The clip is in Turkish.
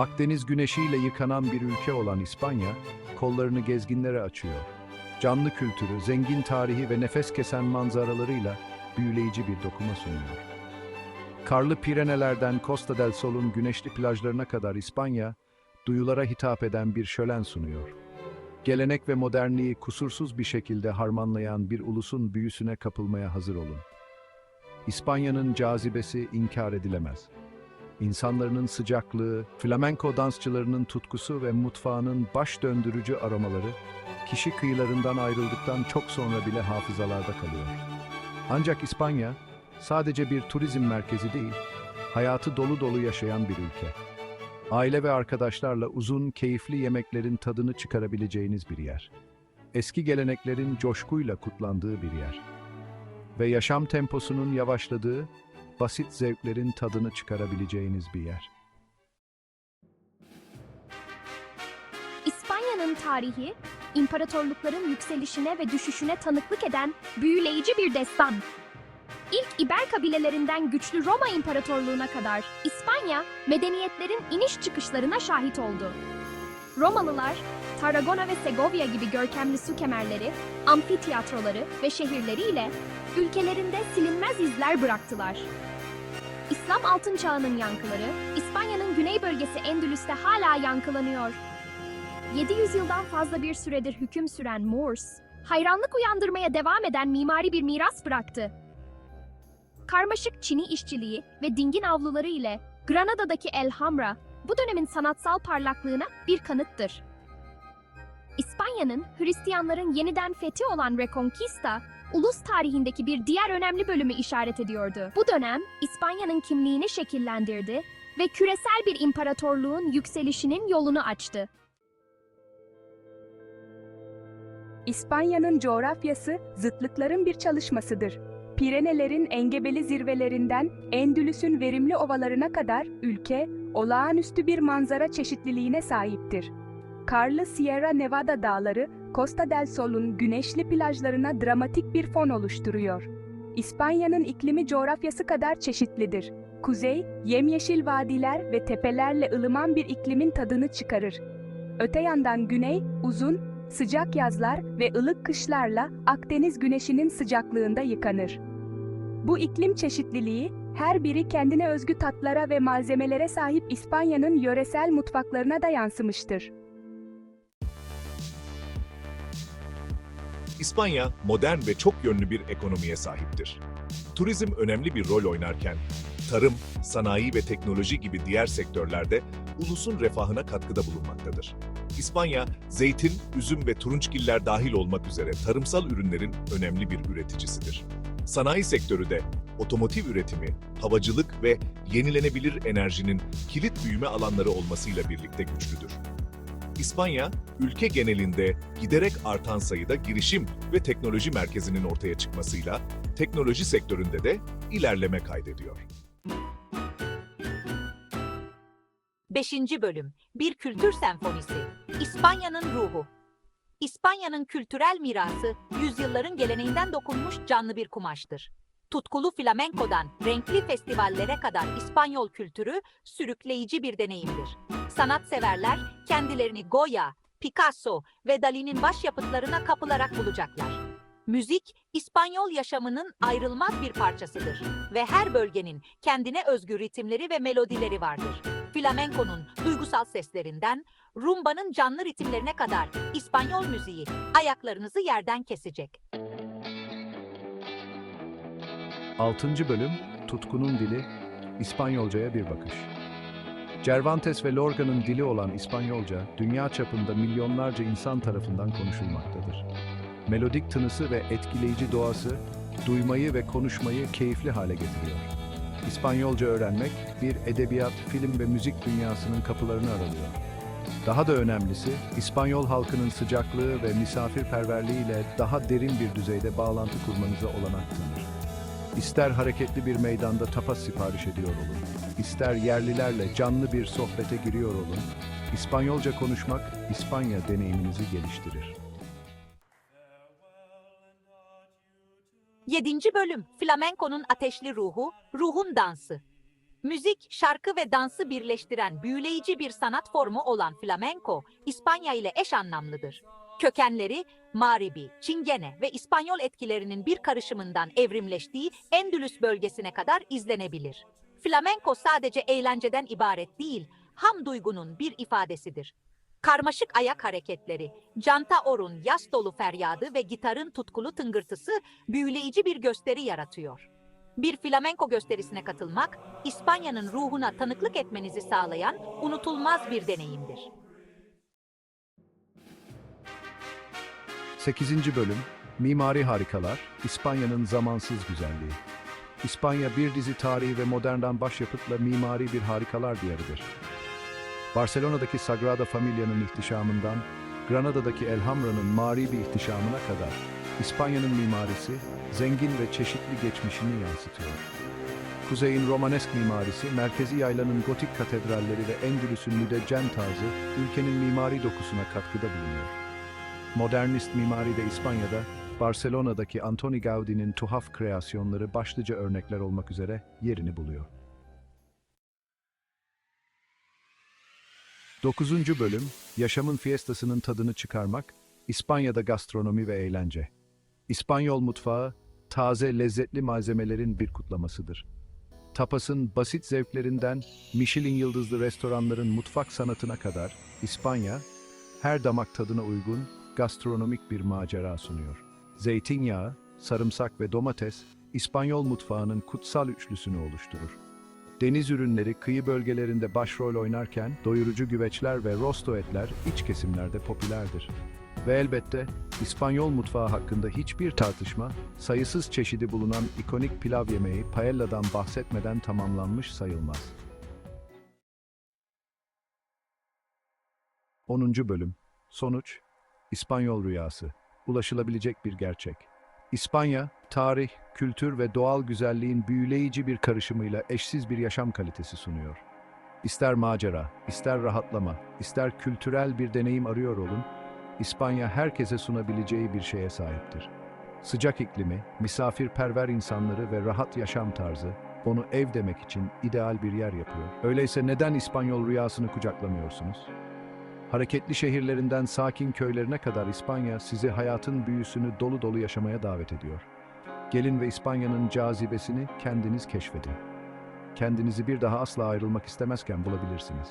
Akdeniz güneşiyle yıkanan bir ülke olan İspanya, kollarını gezginlere açıyor. Canlı kültürü, zengin tarihi ve nefes kesen manzaralarıyla büyüleyici bir dokuma sunuyor. Karlı Pirenelerden Costa del Sol'un güneşli plajlarına kadar İspanya, duyulara hitap eden bir şölen sunuyor. Gelenek ve modernliği kusursuz bir şekilde harmanlayan bir ulusun büyüsüne kapılmaya hazır olun. İspanya'nın cazibesi inkar edilemez. İnsanların sıcaklığı, flamenko dansçılarının tutkusu ve mutfağının baş döndürücü aromaları, kişi kıyılarından ayrıldıktan çok sonra bile hafızalarda kalıyor. Ancak İspanya, sadece bir turizm merkezi değil, hayatı dolu dolu yaşayan bir ülke. Aile ve arkadaşlarla uzun, keyifli yemeklerin tadını çıkarabileceğiniz bir yer. Eski geleneklerin coşkuyla kutlandığı bir yer. Ve yaşam temposunun yavaşladığı, basit zevklerin tadını çıkarabileceğiniz bir yer. İspanya'nın tarihi, imparatorlukların yükselişine ve düşüşüne tanıklık eden büyüleyici bir destan. İlk İber kabilelerinden güçlü Roma İmparatorluğu'na kadar İspanya, medeniyetlerin iniş çıkışlarına şahit oldu. Romalılar, Tarragona ve Segovia gibi görkemli su kemerleri, amfitiyatroları ve şehirleriyle ülkelerinde silinmez izler bıraktılar. İslam Altın Çağı'nın yankıları, İspanya'nın güney bölgesi Endülüs'te hala yankılanıyor. 700 yıldan fazla bir süredir hüküm süren Moors, hayranlık uyandırmaya devam eden mimari bir miras bıraktı. Karmaşık Çini işçiliği ve dingin avluları ile Granada'daki El Hamra, bu dönemin sanatsal parlaklığına bir kanıttır. İspanya'nın Hristiyanların yeniden fethi olan Reconquista, ulus tarihindeki bir diğer önemli bölümü işaret ediyordu. Bu dönem İspanya'nın kimliğini şekillendirdi ve küresel bir imparatorluğun yükselişinin yolunu açtı. İspanya'nın coğrafyası zıtlıkların bir çalışmasıdır. Pirenelerin engebeli zirvelerinden Endülüs'ün verimli ovalarına kadar ülke olağanüstü bir manzara çeşitliliğine sahiptir. Karlı Sierra Nevada dağları Costa del Sol'un güneşli plajlarına dramatik bir fon oluşturuyor. İspanya'nın iklimi coğrafyası kadar çeşitlidir. Kuzey, yemyeşil vadiler ve tepelerle ılıman bir iklimin tadını çıkarır. Öte yandan güney, uzun, sıcak yazlar ve ılık kışlarla Akdeniz güneşinin sıcaklığında yıkanır. Bu iklim çeşitliliği, her biri kendine özgü tatlara ve malzemelere sahip İspanya'nın yöresel mutfaklarına da yansımıştır. İspanya modern ve çok yönlü bir ekonomiye sahiptir. Turizm önemli bir rol oynarken, tarım, sanayi ve teknoloji gibi diğer sektörlerde ulusun refahına katkıda bulunmaktadır. İspanya, zeytin, üzüm ve turunçgiller dahil olmak üzere tarımsal ürünlerin önemli bir üreticisidir. Sanayi sektörü de otomotiv üretimi, havacılık ve yenilenebilir enerjinin kilit büyüme alanları olmasıyla birlikte güçlüdür. İspanya, ülke genelinde giderek artan sayıda girişim ve teknoloji merkezinin ortaya çıkmasıyla teknoloji sektöründe de ilerleme kaydediyor. 5. Bölüm Bir Kültür Senfonisi İspanya'nın Ruhu İspanya'nın kültürel mirası, yüzyılların geleneğinden dokunmuş canlı bir kumaştır. Tutkulu flamenkodan renkli festivallere kadar İspanyol kültürü sürükleyici bir deneyimdir. Sanatseverler kendilerini Goya, Picasso ve Dali'nin başyapıtlarına kapılarak bulacaklar. Müzik, İspanyol yaşamının ayrılmaz bir parçasıdır ve her bölgenin kendine özgü ritimleri ve melodileri vardır. Flamenko'nun duygusal seslerinden, rumbanın canlı ritimlerine kadar İspanyol müziği ayaklarınızı yerden kesecek. 6. Bölüm Tutkunun Dili İspanyolcaya bir bakış. Cervantes ve Lorca'nın dili olan İspanyolca, dünya çapında milyonlarca insan tarafından konuşulmaktadır. Melodik tınısı ve etkileyici doğası, duymayı ve konuşmayı keyifli hale getiriyor. İspanyolca öğrenmek, bir edebiyat, film ve müzik dünyasının kapılarını aralıyor. Daha da önemlisi, İspanyol halkının sıcaklığı ve misafirperverliğiyle daha derin bir düzeyde bağlantı kurmanıza olanak tanır. İster hareketli bir meydanda tapas sipariş ediyor olun, ister yerlilerle canlı bir sohbete giriyor olun, İspanyolca konuşmak İspanya deneyiminizi geliştirir. 7. Bölüm Flamenko'nun ateşli ruhu, ruhun dansı. Müzik, şarkı ve dansı birleştiren büyüleyici bir sanat formu olan flamenco, İspanya ile eş anlamlıdır. Kökenleri, Mağribi, Çingene ve İspanyol etkilerinin bir karışımından evrimleştiği Endülüs bölgesine kadar izlenebilir. Flamenco sadece eğlenceden ibaret değil, ham duygunun bir ifadesidir. Karmaşık ayak hareketleri, canta orun yas dolu feryadı ve gitarın tutkulu tıngırtısı büyüleyici bir gösteri yaratıyor. Bir flamenco gösterisine katılmak, İspanya'nın ruhuna tanıklık etmenizi sağlayan unutulmaz bir deneyimdir. 8. Bölüm Mimari Harikalar, İspanya'nın zamansız güzelliği. İspanya bir dizi tarihi ve modernden başyapıtla mimari bir harikalar diyarıdır. Barcelona'daki Sagrada Familia'nın ihtişamından, Granada'daki Elhamra'nın mari bir ihtişamına kadar İspanya'nın mimarisi zengin ve çeşitli geçmişini yansıtıyor. Kuzeyin Romanesk mimarisi, merkezi yaylanın gotik katedralleri ve Endülüs'ün müdeccen tarzı ülkenin mimari dokusuna katkıda bulunuyor. Modernist mimaride İspanya'da, Barcelona'daki Antoni Gaudi'nin tuhaf kreasyonları başlıca örnekler olmak üzere yerini buluyor. 9. Bölüm, yaşamın fiestasının tadını çıkarmak, İspanya'da gastronomi ve eğlence. İspanyol mutfağı, taze lezzetli malzemelerin bir kutlamasıdır. Tapas'ın basit zevklerinden Michelin yıldızlı restoranların mutfak sanatına kadar İspanya, her damak tadına uygun gastronomik bir macera sunuyor. Zeytinyağı, sarımsak ve domates, İspanyol mutfağının kutsal üçlüsünü oluşturur. Deniz ürünleri kıyı bölgelerinde başrol oynarken doyurucu güveçler ve rosto etler iç kesimlerde popülerdir. Ve elbette İspanyol mutfağı hakkında hiçbir tartışma, sayısız çeşidi bulunan ikonik pilav yemeği paelladan bahsetmeden tamamlanmış sayılmaz. 10. Bölüm Sonuç İspanyol Rüyası Ulaşılabilecek bir gerçek. İspanya, tarih, kültür ve doğal güzelliğin büyüleyici bir karışımıyla eşsiz bir yaşam kalitesi sunuyor. İster macera, ister rahatlama, ister kültürel bir deneyim arıyor olun, İspanya herkese sunabileceği bir şeye sahiptir. Sıcak iklimi, misafirperver insanları ve rahat yaşam tarzı onu ev demek için ideal bir yer yapıyor. Öyleyse neden İspanyol rüyasını kucaklamıyorsunuz? Hareketli şehirlerinden sakin köylerine kadar İspanya sizi hayatın büyüsünü dolu dolu yaşamaya davet ediyor. Gelin ve İspanya'nın cazibesini kendiniz keşfedin. Kendinizi bir daha asla ayrılmak istemezken bulabilirsiniz.